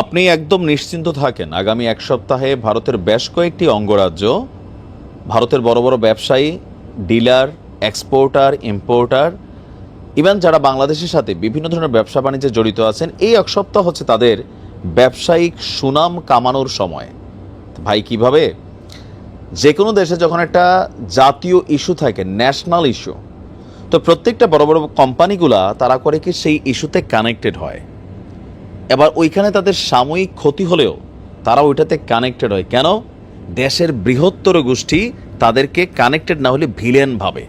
আপনি একদম নিশ্চিন্ত থাকেন। আগামী এক সপ্তাহে ভারতের বেশ কয়েকটি অঙ্গরাজ্য, ভারতের বড় বড় ব্যবসায়ী, ডিলার, এক্সপোর্টার, ইম্পোর্টার, ইভেন যারা বাংলাদেশের সাথে বিভিন্ন ধরনের ব্যবসা বাণিজ্যে জড়িত আছেন, এই এক সপ্তাহ হচ্ছে তাদের ব্যবসায়িক সুনাম কামানোর সময়। ভাই, কীভাবে? যে কোনো দেশে যখন একটা জাতীয় ইস্যু থাকে, ন্যাশনাল ইস্যু, তো প্রত্যেকটা বড় বড় কোম্পানিগুলা তারা করে কি সেই ইস্যুতে কানেক্টেড হয়। এবার ওইখানে তাদের সাময়িক ক্ষতি হলেও তারা ওইটাতে কানেক্টেড হয়। কেন? দেশের বৃহত্তর গোষ্ঠী তাদেরকে কানেক্টেড না হলে ভিলেন ভাবে।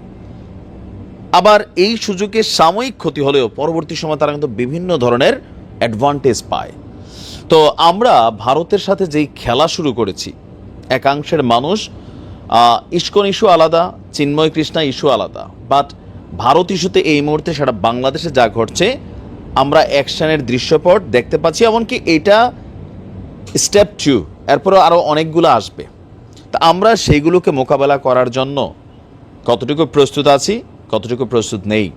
আবার এই সুযোগে সাময়িক ক্ষতি হলেও পরবর্তী সময় তারা কিন্তু বিভিন্ন ধরনের অ্যাডভান্টেজ পায়। তো আমরা ভারতের সাথে যেই খেলা শুরু করেছি, একাংশের মানুষ ইস্কন ইস্যু আলাদা, চিন্ময় কৃষ্ণা ইস্যু আলাদা। বাট ভারত ইস্যুতে এই মুহূর্তে সারা বাংলাদেশে যা ঘটছে আমরা অ্যাকশানের দৃশ্যপট দেখতে পাচ্ছি, এমনকি এটা স্টেপ টু এরপরও আরও অনেকগুলো আসবে। তা আমরা সেইগুলোকে মোকাবেলা করার জন্য কতটুকু প্রস্তুত আছি, কতটুকু প্রস্তুত নেই?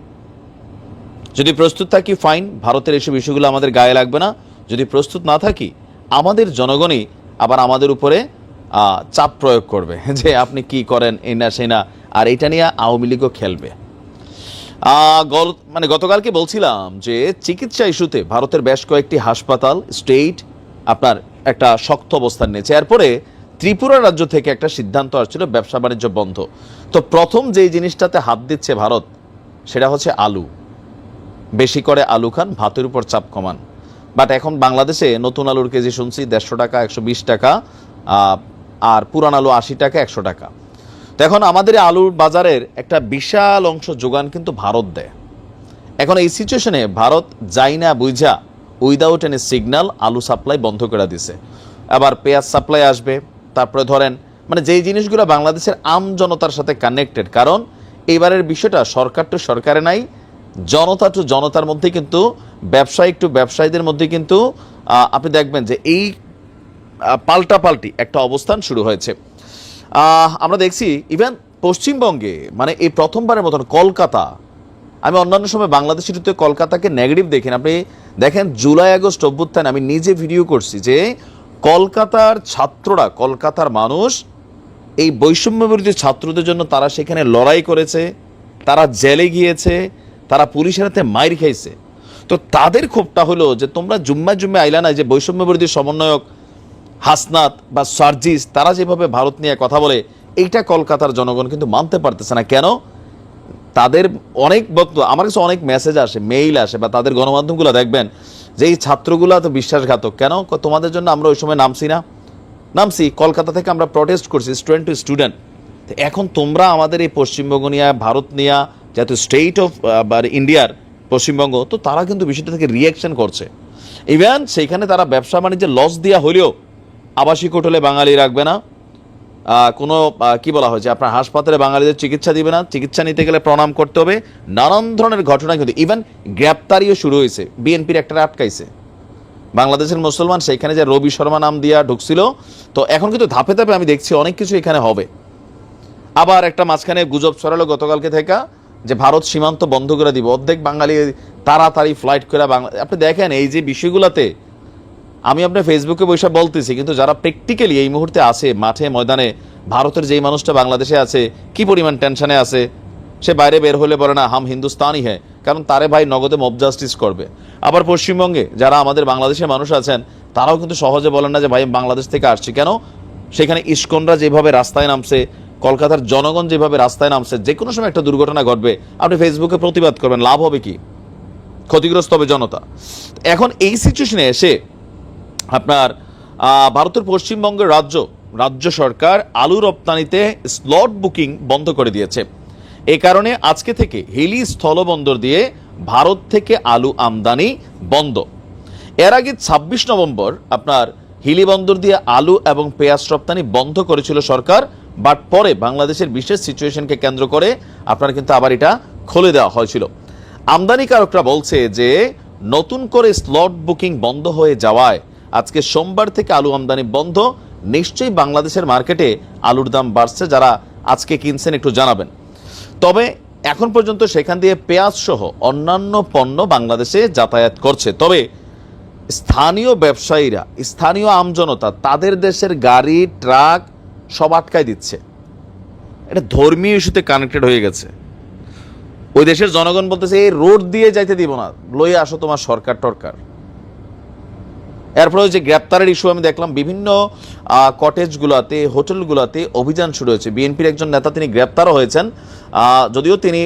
যদি প্রস্তুত থাকি ফাইন ভারতের এসব ইস্যুগুলো আমাদের গায়ে লাগবে না। যদি প্রস্তুত না থাকি, আমাদের জনগণই আবার আমাদের উপরে চাপ প্রয়োগ করবে যে আপনি কি করেন, এই না সেই না, আর এটা নিয়ে আওয়ামী লীগও খেলবে। মানে গতকালকে বলছিলাম যে চিকিৎসা ইস্যুতে ভারতের বেশ কয়েকটি হাসপাতাল, স্টেট, আপনার একটা শক্ত অবস্থান নিয়েছে। এরপরে ত্রিপুরা রাজ্য থেকে একটা সিদ্ধান্ত আসছিল, ব্যবসা বাণিজ্য বন্ধ। তো প্রথম যেই জিনিসটাতে হাত দিচ্ছে ভারত, সেটা হচ্ছে আলু। বেশি করে আলু খান, ভাতের উপর চাপ কমান। বাট এখন বাংলাদেশে নতুন আলুর কেজি শুনছি দেড়শো টাকা, একশো বিশ টাকা আর পুরান আলু আশি টাকা, একশো টাকা। তো এখন আমাদের আলুর বাজারের একটা বিশাল অংশ যোগান কিন্তু ভারত দেয়। এখন এই সিচুয়েশনে ভারত যাই না বুঝা উইদাউট এনি সিগন্যাল আলু সাপ্লাই বন্ধ করে দিছে। আবার পেঁয়াজ সাপ্লাই আসবে, তারপরে ধরেন মানে যেই জিনিসগুলো বাংলাদেশের আম জনতার সাথে কানেক্টেড কারণ এইবারের বিষয়টা সরকার টু সরকারে নাই, জনতা টু জনতার মধ্যে কিন্তু ব্যবসায়িক টু ব্যবসায়ীদের মধ্যে কিন্তু আপনি দেখবেন যে এই পাল্টাপাল্টি একটা অবস্থান শুরু হয়েছে। আমরা দেখছি ইভেন পশ্চিমবঙ্গে মানে এই প্রথমবারের মতন কলকাতা, আমি অন্যান্য সময় বাংলাদেশের ঋতুতে কলকাতাকে নেগেটিভ দেখেন। আপনি দেখেন জুলাই, আগস্ট অভ্যুত্থান, আমি নিজে ভিডিও করছি যে কলকাতার ছাত্ররা, কলকাতার মানুষ এই বৈষম্য ছাত্রদের জন্য তারা সেখানে লড়াই করেছে, তারা জেলে গিয়েছে, তারা পুলিশের হাতে মাইর খাইছে। তো তাদের ক্ষোভটা হলো যে তোমরা জুম্মা জুম্মে আইলা না যে বৈষম্য বিরোধী সমন্বয়ক হাসনাত বা সার্জিস, তারা যেভাবে ভারত নিয়ে কথা বলে, এইটা কলকাতার জনগণ কিন্তু মানতে পারতেছে না। কেন? তাদের অনেক বক্তব্য, আমার কাছে অনেক মেসেজ আসে মেইল আসে বা তাদের গণমাধ্যমগুলো দেখবেন যে এই ছাত্রগুলো তো বিশ্বাসঘাতক। কেন? তোমাদের জন্য আমরা ওই সময় নামছি না? নামছি, কলকাতা থেকে আমরা প্রটেস্ট করছি স্টুডেন্ট টু স্টুডেন্ট এখন তোমরা আমাদের এই পশ্চিমবঙ্গ নিয়ে, ভারত নিয়ে, যেহেতু স্টেট অফ বা ইন্ডিয়ার পশ্চিমবঙ্গ, তো তারা কিন্তু বিষয়টা থেকে রিয়াকশন করছে। ইভেন সেইখানে তারা ব্যবসা বাণিজ্যে লস দেওয়া হলেও আবাসিক হোটেলে বাঙালি রাখবে না। কোনো কি বলা হয়েছে আপনার হাসপাতালে বাঙালিদের চিকিৎসা দিবে না। চিকিৎসা নিতে গেলে প্রণাম করতে হবে। নানান ধরনের ঘটনা কিন্তু ইভেন গ্রেপ্তারিও শুরু হয়েছে। বিএনপির একটা আটকাইছে বাংলাদেশের মুসলমান সেইখানে যে রবি শর্মা নাম দিয়া ঢুকছিল, তো এখন কিন্তু ধাপে ধাপে আমি দেখছি অনেক কিছু এখানে হবে। আবার একটা মাঝখানে গুজব ছড়ালো গতকালকে থেকে যে ভারত সীমান্ত বন্ধ করে দিব। অর্ধেক বাঙালি তাড়াতাড়ি ফ্লাইট করে বাংলা আপনি দেখেন এই যে বিষয়গুলোতে আমি আপনার ফেসবুকে বৈশাখ বলতেছি, কিন্তু যারা প্র্যাকটিক্যালি এই মুহূর্তে আছে, মাঠে, ময়দানে, ভারতের যেই মানুষটা বাংলাদেশে আছে, কি পরিমাণ টেনশনে আছে, সে বাইরে বের হলে বলে না, হাম হিন্দুস্তানই হ্যাঁ কারণ তারে ভাই নগদে মব জাস্টিস করবে। আবার পশ্চিমবঙ্গে যারা আমাদের বাংলাদেশের মানুষ আছেন, তারাও কিন্তু সহজে বলেন না যে, ভাই বাংলাদেশ থেকে আসছি। কেন? সেখানে ইস্কনরা যেভাবে রাস্তায় নামছে, কলকাতার জনগণ যেভাবে রাস্তায় নামছে, যে কোনো সময় একটা দুর্ঘটনা ঘটবে। আপনি ফেসবুকে প্রতিবাদ করবেন, লাভ হবে কি? ক্ষতিগ্রস্ত হবে জনতা। এখন এই সিচুয়েশনে এসে আপনার ভারতের পশ্চিমবঙ্গের রাজ্য রাজ্য সরকার আলু রপ্তানিতে স্লট বুকিং বন্ধ করে দিয়েছে। এ কারণে আজকে থেকে হিলি স্থলবন্দর দিয়ে ভারত থেকে আলু আমদানি বন্ধ। এর আগে ছাব্বিশ নভেম্বর আপনার হিলি বন্দর দিয়ে আলু এবং পেঁয়াজ রপ্তানি বন্ধ করেছিল সরকার, বাট পরে বাংলাদেশের বিশেষ সিচুয়েশনকে কেন্দ্র করে আপনার কিন্তু আবার এটা খুলে দেওয়া হয়েছিল। আমদানিকারকরা বলছে যে, নতুন করে স্লট বুকিং বন্ধ হয়ে যাওয়ায় আজকে সোমবার থেকে আলু আমদানি বন্ধ। নিশ্চয়ই বাংলাদেশের মার্কেটে আলুর দাম বাড়ছে যারা আজকে কিনছেন একটু জানাবেন। তবে এখন পর্যন্ত সেখান দিয়ে পেঁয়াজ সহ অন্যান্য পণ্য বাংলাদেশে যাতায়াত করছে। তবে স্থানীয় ব্যবসায়ীরা, স্থানীয় আমজনতা তাদের দেশের গাড়ি, ট্রাক সব আটকায় দিচ্ছে। এটা ধর্মীয় ইস্যুতে কানেক্টেড হয়ে গেছে। ওই দেশের জনগণ বলতেছে, এই রোড দিয়ে যাইতে দিব না। লইয়ে আসো তোমার সরকার টরকার। এরপরে যে গ্রেপ্তারের ইস্যু আমি দেখলাম, বিভিন্ন কটেজগুলোতে হোটেলগুলোতে অভিযান শুরু হয়েছে। বিএনপির একজন নেতা তিনি গ্রেপ্তারও হয়েছেন। যদিও তিনি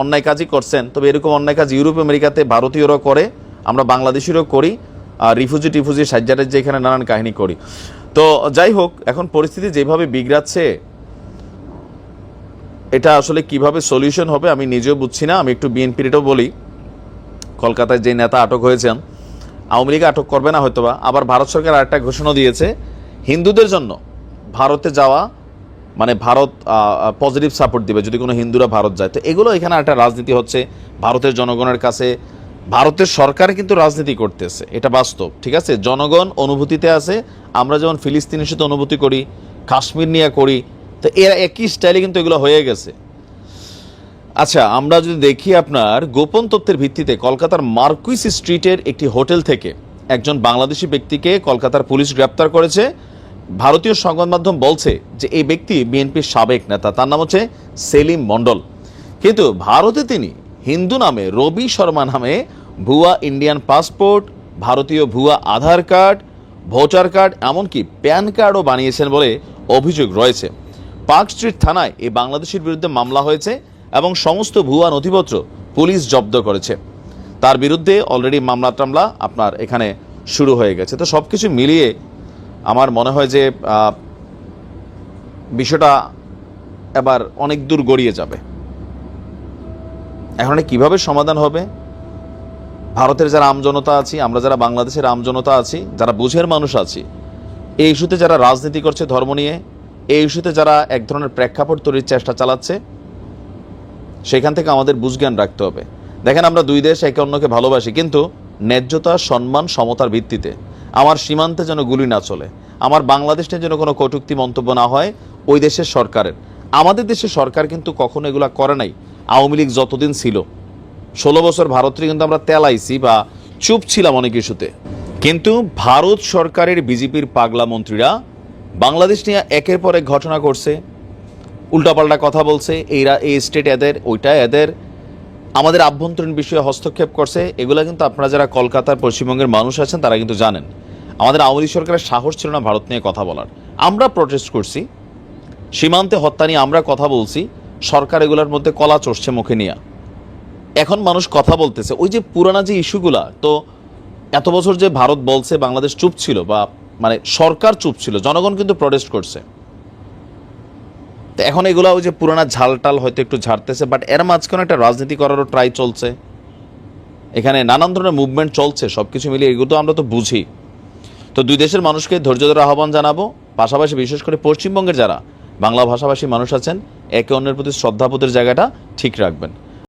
অন্যায় কাজই করছেন, তবে এরকম অন্যায় কাজ ইউরোপ, আমেরিকাতে ভারতীয়রাও করে, আমরা বাংলাদেশিরও করি রিফিউজি টিফুজি সাজ্জারের যে এখানে নানান কাহিনী করি। তো যাই হোক, এখন পরিস্থিতি যেভাবে বিগড়াচ্ছে, এটা আসলে কীভাবে সলিউশন হবে আমি নিজেও বুঝছি না। আমি একটু বিএনপির এটাও বলি। কলকাতায় যে নেতা আটক হয়েছেন আওয়ামী লীগ আটক করবে না হয়তোবা, আবার ভারত সরকার আরেকটা ঘোষণা দিয়েছে, হিন্দুদের জন্য ভারতে যাওয়া মানে ভারত পজিটিভ সাপোর্ট দিবে, যদি কোনো হিন্দুরা ভারত যায়। তো এগুলো এখানে একটা রাজনীতি হচ্ছে, ভারতের জনগণের কাছে, ভারতের সরকার কিন্তু রাজনীতি করতেছে, এটা বাস্তব, ঠিক আছে? জনগণ অনুভূতিতে আছে, আমরা যেমন ফিলিস্তিনের সাথে অনুভূতি করি, কাশ্মীর নিয়ে করি, তো এরা একই স্টাইলে কিন্তু এগুলো হয়ে গেছে। আচ্ছা আমরা যদি দেখি আপনার গোপন তথ্যের ভিত্তিতে কলকাতার মার্কুইস স্ট্রিটের একটি হোটেল থেকে একজন বাংলাদেশি ব্যক্তিকে কলকাতার পুলিশ গ্রেপ্তার করেছে। ভারতীয় সংবাদ মাধ্যম বলছে যে এই ব্যক্তি বিএনপির সাবেক নেতা, তার নাম হচ্ছে সেলিম মণ্ডল। কিন্তু ভারতে তিনি হিন্দু নামে রবি শর্মা নামে ভুয়া ইন্ডিয়ান পাসপোর্ট, ভারতীয় ভুয়া আধার কার্ড, ভোটার কার্ড, এমনকি প্যান কার্ডও বানিয়েছেন বলে অভিযোগ রয়েছে। পার্ক স্ট্রিট থানায় এই বাংলাদেশের বিরুদ্ধে মামলা হয়েছে। এবং সমস্ত ভুয়া নথিপত্র পুলিশ জব্দ করেছে। তার বিরুদ্ধে অলরেডি মামলা টামলা আপনার এখানে শুরু হয়ে গেছে। তো সব কিছু মিলিয়ে আমার মনে হয় যে বিষয়টা এবার অনেক দূর গড়িয়ে যাবে। এখন কীভাবে সমাধান হবে? ভারতের যারা আমজনতা আছি, আমরা যারা বাংলাদেশের আমজনতা আছি, যারা বুঝের মানুষ আছি, এই ইস্যুতে যারা রাজনীতি করছে ধর্ম নিয়ে, এই ইস্যুতে যারা এক ধরনের প্রেক্ষাপট তৈরির চেষ্টা চালাচ্ছে সেখান থেকে আমাদের বুঝজ্ঞান রাখতে হবে। দেখেন আমরা দুই দেশ একে অন্যকে ভালোবাসি, কিন্তু ন্যায্যতা, সম্মান, সমতার ভিত্তিতে আমার সীমান্তে যেন গুলি না চলে, আমার বাংলাদেশ নিয়ে যেন কোনো কটূক্তি মন্তব্য না হয় ওই দেশের সরকারের। আমাদের দেশের সরকার কিন্তু কখনো এগুলা করে নাই, আওয়ামী লীগ যতদিন ছিল। ষোলো বছর ভারতকে কিন্তু আমরা তেলাইছি বা চুপ ছিলাম অনেক ইস্যুতে। কিন্তু ভারত সরকারের বিজেপির পাগলা মন্ত্রীরা বাংলাদেশ নিয়ে একের পর এক ঘটনা করছে উল্টাপাল্টা কথা বলছে এইরা এই স্টেট এদের ওইটা এদের। আমাদের আভ্যন্তরীণ বিষয়ে হস্তক্ষেপ করছে, এগুলো কিন্তু আপনারা যারা কলকাতার পশ্চিমবঙ্গের মানুষ আছেন, তারা কিন্তু জানেন। আমাদের আওয়ামী সরকারের সাহস ছিল না ভারত নিয়ে কথা বলার। আমরা প্রটেস্ট করছি, সীমান্তে হত্যা নিয়ে আমরা কথা বলছি, সরকার এগুলোর মধ্যে কলা চড়ছে মুখে নিয়ে। এখন মানুষ কথা বলতেছে, ওই যে পুরানা যে ইস্যুগুলা, তো এত বছর যে ভারত বলছে, বাংলাদেশ চুপ ছিল বা মানে সরকার চুপ ছিল, জনগণ কিন্তু প্রটেস্ট করছে। তো এখন এগুলো ওই যে পুরোনা ঝালটাল হয়তো একটু ঝাড়তেছে বাট এর মাঝখানে একটা রাজনীতি করারও ট্রাই চলছে। এখানে নানান ধরনের মুভমেন্ট চলছে সব কিছু মিলিয়ে এগুলো তো আমরা তো বুঝি। তো দুই দেশের মানুষকে ধৈর্য ধরে আহ্বান জানাব, পাশাপাশি বিশেষ করে পশ্চিমবঙ্গের যারা বাংলা ভাষাভাষী মানুষ আছেন, একে অন্যের প্রতি শ্রদ্ধাবোধের জায়গাটা ঠিক রাখবেন।